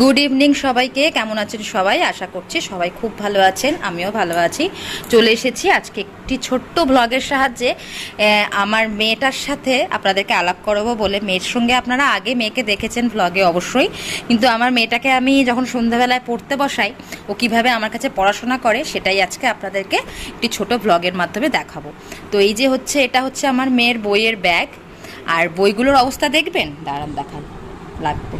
Good evening সবাইকে। কেমন আছেন সবাই? আশা করছি সবাই খুব ভালো আছেন, আমিও ভালো আছি। চলে এসেছি আজকে একটি ছোট্ট ব্লগের সাহায্যে। আমার মেয়েটার সাথে আপনাদেরকে আলাপ করাবো বলে। মেয়ের সঙ্গে আপনারা আগে মেয়েকে দেখেছেন ব্লগে অবশ্যই। কিন্তু আমার মেয়েটাকে আমি যখন সন্ধ্যাবেলায় পড়তে বসাই, ও কীভাবে আমার কাছে পড়াশোনা করে সেটাই আজকে আপনাদেরকে একটি ছোট ব্লগের মাধ্যমে দেখাবো। তো এই যে হচ্ছে, এটা হচ্ছে আমার মেয়ের বইয়ের ব্যাগ আর বইগুলোর অবস্থা দেখবেন? দাঁড়ান, দেখান। লাগবে।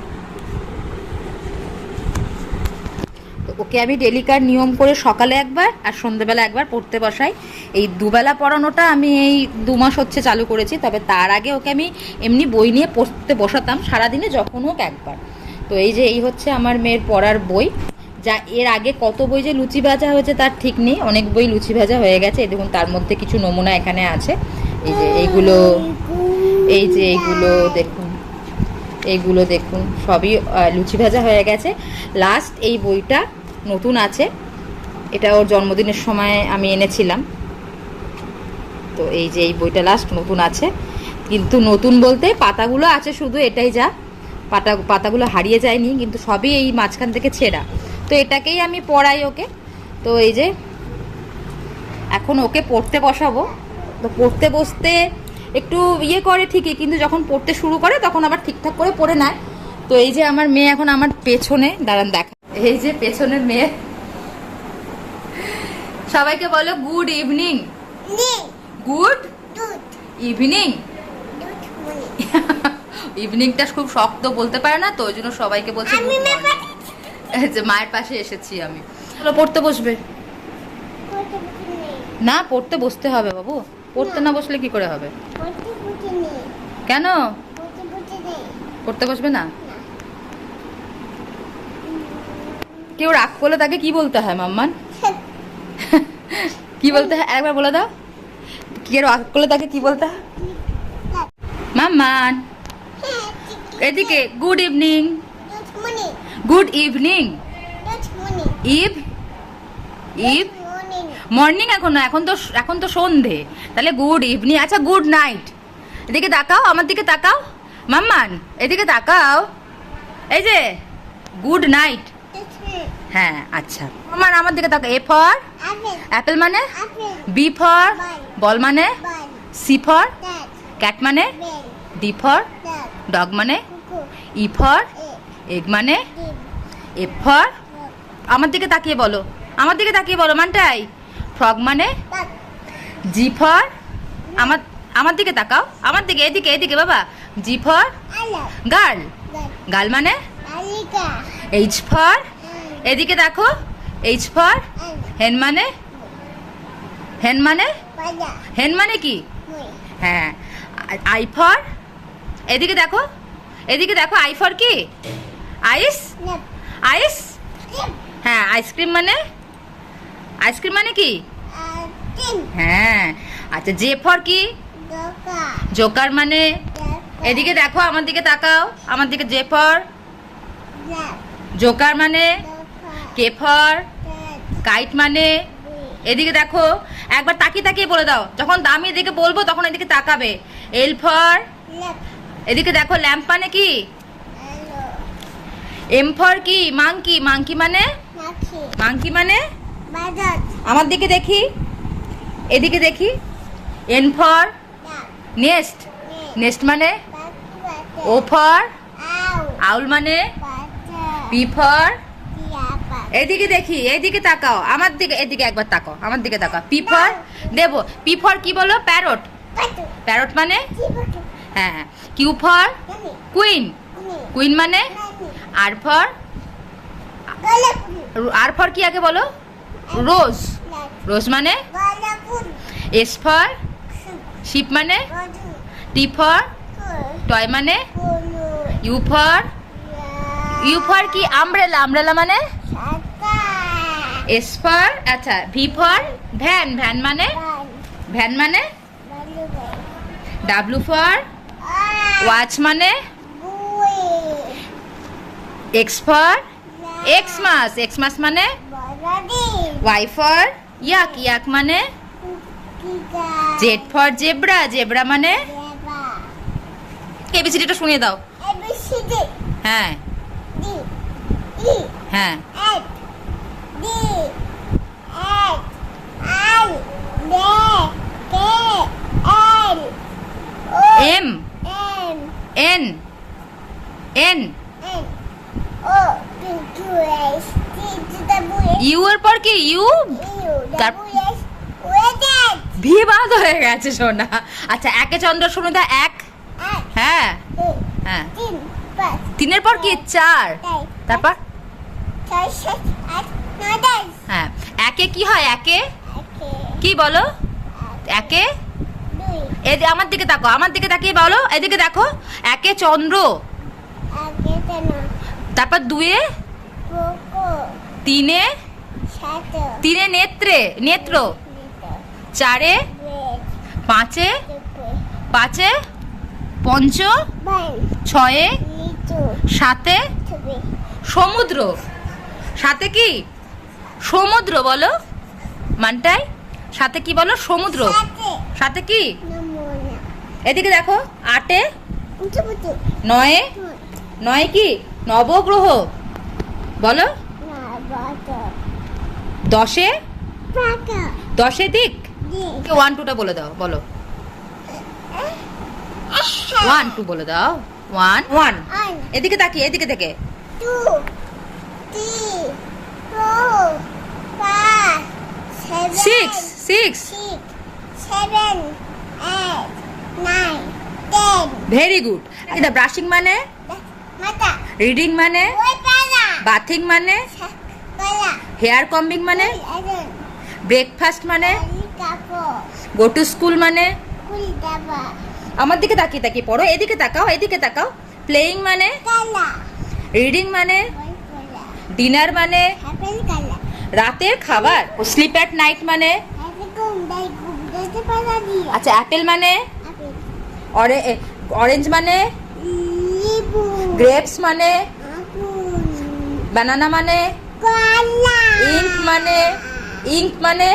ওকে আমি ডেলিকার নিয়ম করে সকালে একবার আর সন্ধ্যেবেলা একবার পড়তে বসাই। এই দুবেলা পড়ানোটা আমি এই দু মাস হচ্ছে চালু করেছি, তবে তার আগে ওকে আমি এমনি বই নিয়ে পড়তে বসাতাম সারাদিনে যখন হোক একবার। তো এই যে এই হচ্ছে আমার মেয়ের পড়ার বই, যা এর আগে কত বই যে লুচি ভাজা হয়েছে তার ঠিক নেই, অনেক বই লুচি ভাজা হয়ে গেছে। দেখুন, তার মধ্যে কিছু নমুনা এখানে আছে। এই যে এইগুলো, এই যে এইগুলো দেখুন এইগুলো দেখুন, সবই লুচি ভাজা হয়ে গেছে। লাস্ট এই বইটা নতুন আছে। এটা ওর জন্মদিনের সময় আমি এনেছিলাম। তো এই যে এই বইটা লাস্ট নতুন আছে। কিন্তু নতুন বলতে পাতাগুলো আছে শুধু, এটাই যা। পাতা, পাতাগুলো হারিয়ে যায়নি, কিন্তু সবই এই মাঝখান থেকে ছেঁড়া। তো এটাকেই আমি পড়াই ওকে। তো এই যে, এখন ওকে পড়তে বসাবো। তো পড়তে বসতে একটু ইয়ে করে ঠিকই, কিন্তু যখন পড়তে শুরু করে তখন আবার ঠিকঠাক করে পড়ে নেয়। তো এই যে আমার মেয়ে এখন আমার পেছনে, দাঁড়ান দেখা এই যে পেছনে মেয়ে। সবাইকে বলো গুড ইভিনিং গুড ইভিনিং ইভিনিংটা খুব শক্ত বলতে পারে না তো ওই জন্য সবাইকে বলছে যে মায়ের পাশে এসেছি আমি। চলো পড়তে বসবে। না পড়তে বসতে হবে বাবু। পড়তে না বসলে কি করে হবে? কেন? পড়তে বসবে না? কেউ রাগ করলে তাকে কি বলতে হয়, মাম্মান? কি বলতে হয়? একবার বলে দাও। কেউ রাগ করলে তাকে কি বলতে হয়? মাম্মান। এদিকে good evening good evening eve eve morning এখন এখন তো এখন তো সন্ধে। তাহলে গুড ইভিনিং আচ্ছা গুড নাইট এদিকে তাকাও, আমার দিকে তাকাও। মাম্মান, এদিকে তাকাও। এই যে গুড নাইট হ্যাঁ আচ্ছা। মাম্মান আমার দিকে তাকাও। A for? অ্যাপেল মানে? B for? বল মানে? C for? ক্যাট। মানে? D for? ডগ। মানে? E for? এগ মানে? F for? আমার দিকে তাকিয়ে বলো। আমার দিকে তাকিয়ে বলো মানটাই। ফ্রগ মানে? G for? আমার আমার দিকে তাকাও। আমার দিকে এদিকে এদিকে বাবা। G for? গার্ল। গার্ল। মানে? H for? এদিকে দেখো এইচ ফর হেন মানে? হেন মানে? হেন মানে কি? হ্যাঁ। আই ফর এদিকে দেখো এদিকে দেখো আই ফর কি? আইস আইস হ্যাঁ আইসক্রিম মানে? আইসক্রিম মানে কি? হ্যাঁ। আচ্ছা জে ফর কি? জোকার মানে? এদিকে দেখো আমার দিকে তাকাও। আমার দিকে জে ফর জোকার মানে? কে ফর কাইট মানে এদিকে দেখো একবার তাকিয়ে তাকিয়ে বলে দাও যখন আমি এদিকে বলব তখন এদিকে তাকাবে। এল ফর এদিকে দেখো ল্যাম্প মানে কি? এম ফর কি? মাংকি মাংকি মানে? মাংকি। মানে? আমার দিকে দেখি এদিকে দেখি এন ফর নেস্ট নেস্ট মানে? ও ফর আউল মানে? পি ফর এদিকে দেখি, এদিকে তাকাও। আমার দিকে এদিকে একবার তাকাও। আমার দিকে তাকাও। পি ফর দেবো। পি ফর কি বলো? প্যারট প্যারট মানে? হ্যাঁ। কিউ ফর কুইন কুইন মানে? আর ফর আর ফর কি আগে বলো? রোজ রোজ মানে? এস ফর শিপ মানে? টি ফর টয় মানে? ইউ ফর ইউ ফর কি? আমব্রেলা আমব্রেলা মানে? এস ফর আচ্ছা ভি ফর ভ্যান ভ্যান মানে? ভ্যান মানে? ডাব্লু ফর ওয়াচ মানে? X for Xmas Xmas মানে? ওয়াই ফর ইয়াক ইয়াক মানে? জেড ফর জেব্রা জেব্রা মানে? এবিসিডিটা শুনিয়ে দাও। হ্যাঁ। হ্যাঁ। L O M N N U এর পর কি? ইউ ভি বাদ হয়ে গেছে, সোনা। আচ্ছা একে চন্দ্র সুনিতা এক। হ্যাঁ। হ্যাঁ। তিন তিনের পর কি? চার। তারপর? হ্যাঁ একে কি হয় একে? কি বলো? একে? দুই এদি আমার দিকে তাকো আমার দিকে তাকিয়ে বলো এদিকে দেখো একে চন্দ্র। তারপর দুয়ে? তিনে? তিনে নেত্রে নেত্র। চারে? পাঁচে? পাঁচে? পঞ্চ? ছয়ে? সাতে? সমুদ্র। সাথে কি? সমুদ্র বলো। মানটাই? সাথে কি বলো? সমুদ্র। সাথে। কি? এদিকে দেখো আটে। নয়ে। নয় কি? নবগ্রহ। বলো। দশে? দশে দিক? ওয়ান টুটা বলে দাও বলো। ওয়ান টু বলে দাও। ওয়ান ওয়ান ওয়ান এদিকে তাকিয়ে এদিকে থেকে। Two three four six six six, seven, eight, nine, ten. Very good এটা ব্রাশিং মানে? Mata, রিডিং মানে? বাথিং মানে? হেয়ার কম্বিং মানে? ব্রেকফাস্ট মানে? গো টু স্কুল মানে? আমার দিকে তাকিয়ে তাকিয়ে পড়ো। এদিকে তাকাও এদিকে তাকাও। প্লেয়িং মানে? রিডিং মানে? ডিনার মানে. রাতের খাবার? স্লিপ অ্যাট নাইট মানে. আচ্ছা অ্যাপেল মানে? অরেঞ্জ মানে? গ্রেপস মানে? বানানা মানে? ইঙ্ক মানে? ইঙ্ক মানে?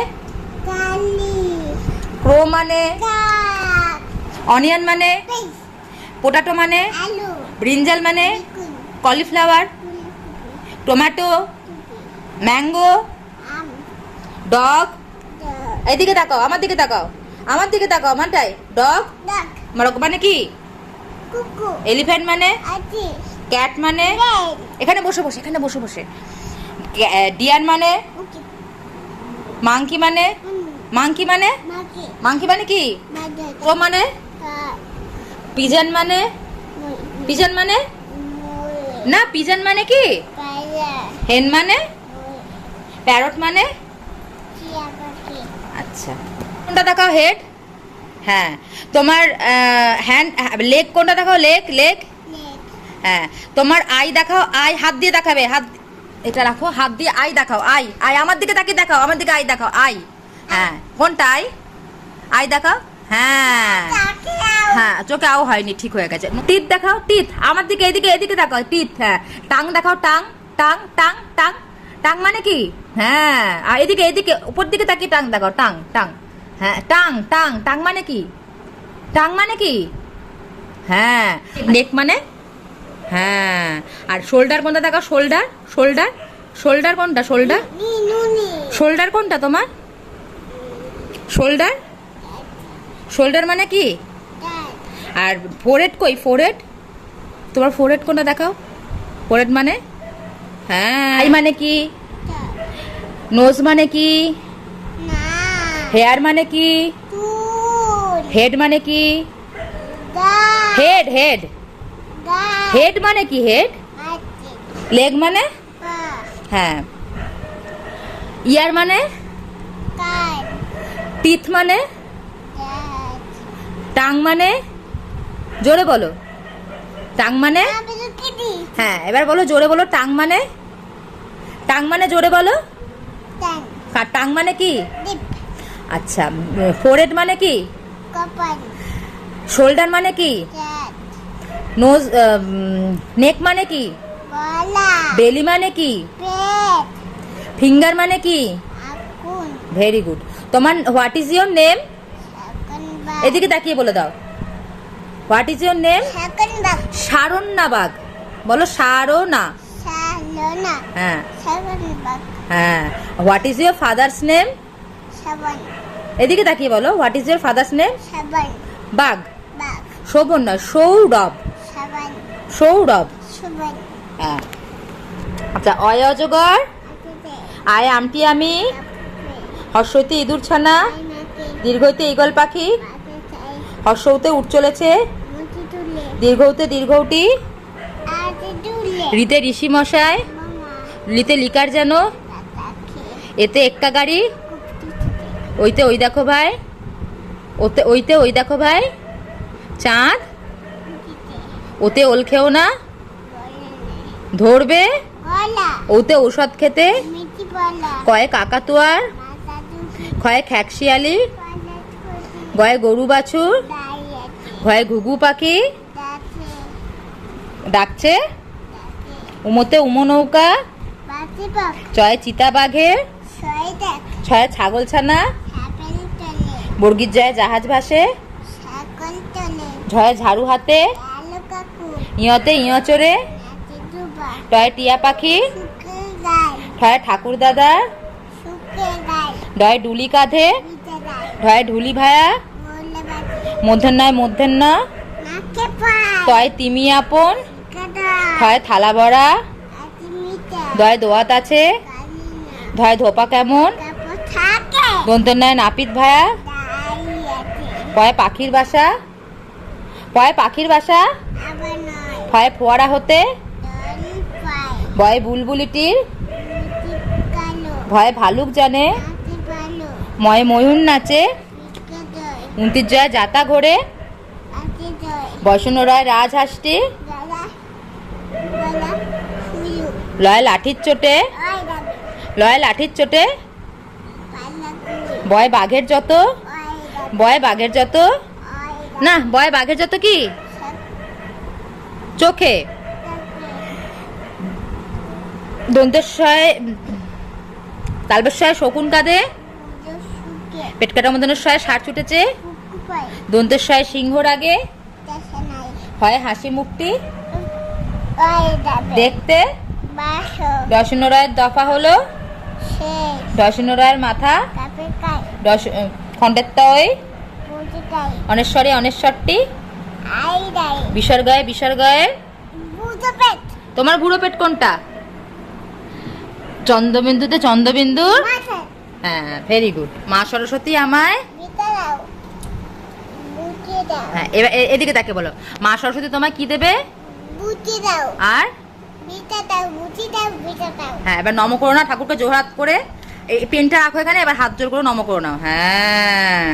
ক্রো মানে? অনিয়ন মানে? পোটাটো মানে? ব্রিঞ্জাল মানে? কলিফ্লাওয়ার টমেটো ম্যাঙ্গো ডগ এদিকে তাকাও আমার দিকে তাকাও আমার দিকে তাকাও মানটাই ডগ duck, মানে কি? এলিফ্যান্ট মানে? ক্যাট মানে? এখানে বসে বসে এখানে বসে বসে। ডিয়ার মানে? মাংকি মানে? মাংকি মানে? মাংকি মানে কি? ও মানে? পিজন মানে? পিজন মানে? না পিজন মানে কি? হেন মানে? প্যারট মানে? আচ্ছা। কোনটা দেখাও হেড হ্যাঁ। তোমার হ্যান্ড লেগ কোনটা দেখাও? লেগ লেগ হ্যাঁ। তোমার আই দেখাও আই হাত দিয়ে দেখাবে, হাত এটা রাখো, হাত দিয়ে আই দেখাও আই আই আমার দিকে তাকিয়ে দেখাও, আমার দিকে আই দেখাও আই হ্যাঁ। কোনটা আই আই দেখাও? হ্যাঁ। হ্যাঁ চোখে আও হয়নি, ঠিক হয়ে গেছে। টিথ দেখাও টিথ আমার দিকে, এদিকে এদিকে দেখাও টিথ হ্যাঁ। টাং দেখাও, tongue tongue tongue tongue tongue মানে কি? হ্যাঁ। আর এদিকে এদিকে উপর দিকে তাকিয়ে টাং দেখাও টাং টাং। হ্যাঁ টাং টাং টাং মানে কি? টাং মানে কি? হ্যাঁ। নেক মানে? হ্যাঁ। আর শোল্ডার কোনটা দেখাও শোল্ডার শোল্ডার শোল্ডার কোনটা? শোল্ডার? শোল্ডার কোনটা তোমার? শোল্ডার? শোল্ডার মানে কি? আর ফোরেড কই? ফোরেড তোমার ফোরেড কোনটা দেখাও? ফোরেড মানে? হ্যাঁ। আই মানে কি? নোজ মানে কি? হেয়ার মানে কি? হেড মানে কি? Head head. হেড মানে কি হেড? লেগ মানে? হ্যাঁ। ইয়ার মানে? টিথ মানে? টাং মানে? জোরে বলো। টাং মানে? হ্যাঁ এবার বলো জোরে বলো টাং মানে? টাং মানে জোরে বলো? টাং। মানে কি? আচ্ছা ফোরেড মানে কি? শোল্ডার মানে কি? নোজ নেক মানে কি? বেলি মানে কি? ফিঙ্গার মানে কি? Very good. তোমার হোয়াট ইজ ইয়োর নেম? এদিকে তাকিয়ে বলে দাও। What is your name? Saranya Bag. বলো sana, Lona. হ্যাঁ। হ্যাঁ। What is your father's name এদিকে তাকিয়ে বলো what is your father's name Bag. Shobhan না সৌরভ। সৌরভ। হ্যাঁ। আচ্ছা অয় অজগর। আয় আমটি আমি. হর্ষইতে ইঁদুর ছানা। Pineapple. দীর্ঘইতে ঈগল পাখি। Apple. হর্ষৌতে উঠ চলেছে। Monkey tule. রিতে ঋষি মশাই. লিতে লিকার যেন, এতে একটা গাড়ি, ওইতে ওই দেখো ভাই, ওতে, ওইতে ওই দেখো ভাই, চাঁদ, ওতে ওল খেও না, ধরবে, ওতে ঔষধ খেতে. কয়ে কাকাতুয়ার Mata খ্যাকশিয়ালি গয়ে গরু বাছুর. ঘয়ে ঘুঘু পাখি, ডাকছে. উমোতে উমো নৌকা. চয়ে চিতা বাঘের Soydak. ছয়ে ছাগল ছানা. বর্গির জয়ে জাহাজ ভাসে. ঝয়ে ঝাড়ু হাতে. ইয়তে ইয় চড়ে. টয়ে টিয়া পাখি. ঠয়ে ঠাকুর দাদা ডয় ডুলি কাঁধে ঢয় ঢুলি ভায়া Bola bati. মধ্যাহ্নয় মধ্যাহ্ন তয় তিমি আপন Kada. থালা Ati দয় দোয়াত আছে. ধয় ধোপা কেমন Kapo নয় নাপিত ভায়া। পয় পাখির বাসা পয় পাখির বাসা। ভয় ফোয়ারা হতে ভয় বুলবুলিটির ভয় ভালুক জানে ময় ময়ূর নাচে। উনতির জয় জাতা ঘোরে দই। রায় রাজহাঁসটি। লয় লাঠির চোটে? লয় লাঠির চোটে? বয় বাঘের যত? বয় বাঘের যত? না, বয় বাঘের যত কি? চোখে? তাকে দন্তেশ্বয় তালবেশ্বয় শকুন কাঁধে? পেট কাটা মদনের শয় ষাট ছুটেছে। দন্তেশ্বয় সিংহর আগে? হয় হাসি মুখটি। দেখতে বাসো। দর্শন রায়ের দফা হলো শেষ। দর্শন রায়ের মাথা খণ্ডের তয় অনেশ্বরে, অনেশ্বরটি। বিসর্গয়ে বিসর্গয়ে তোমার বুড়ো পেট কোনটা চন্দ্রবিন্দুতে চন্দ্রবিন্দুর মাথায়। হ্যাঁ ভেরি গুড মা সরস্বতী আমায়। হ্যাঁ এদিকে তাকে বলো মা সরস্বতী তোমায় কি দেবে বুঝে দাও। আর বিটা দাও, বুঝি দাও, বিটা দাও। হ্যাঁ এবার নম করো না ঠাকুরকে জোহাত করে এই পেনটা রাখো এখানে এবার হাত জোর করে নম করো নাও হ্যাঁ